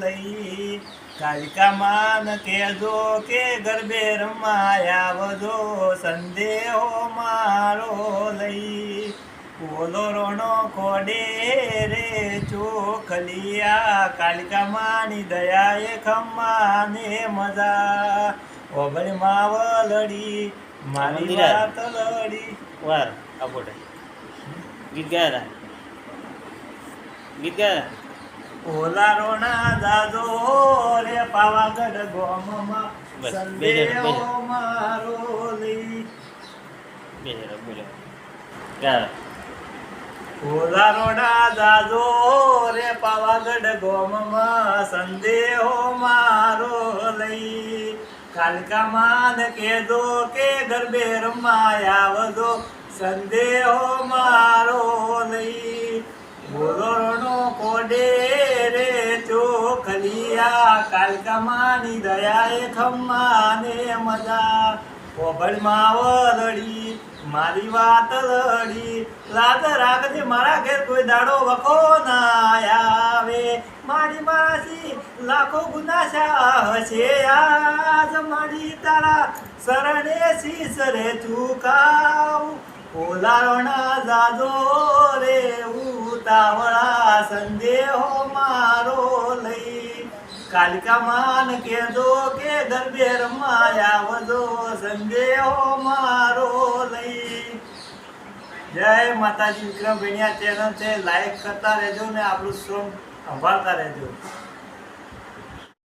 લઈ. કાલિકા માન કેજો કે ગરબે રમાયા વધો. સંદેહો મારો લઈ. બોલો રોણો કોડે રે ચોખલિયા. કાલિકા માની દયાએ ખમ્માને મજા. ઓગળી માવલડી મારી. વાત લડી. વાર આપોટે ગીત ગાયા ગીત ગાયા ઓલારોના દાદો રે પાવાગઢ ગોમમાં. સંદેહો મારો લઈ દાદો રે પાવાગઢ ગોમમાં સંદેહો મારો લઈ. કાલકા માન કેદો કે ગરબે રમાયા વધો સંદેહો મારો ચોખલિયા કાલકા માની દયાએ ખમ્માને મજા. ઓભળ માવલડી મારી વાત લડી. લાગ રાખજે, મારા ઘેર કોઈ દાડો વખો ના આવે. મારી માસી લાખો ગુનાશા હશે આજ મારી તારા શરણે શીશ રે ચૂકાવ. ઓલારણા જાજો રે, ઉતાવળા સંદેહો મારો લઈ કાલિકા માન કેજો કે ગરબે રમાયા વજો સંદેહો મારો લઈ. જય માતાજી વિક્રમ ભેણિયા ચેનલ છે લાઈક કરતા રહેજો ને આપણું સોંગ સંભાળતા રહેજો.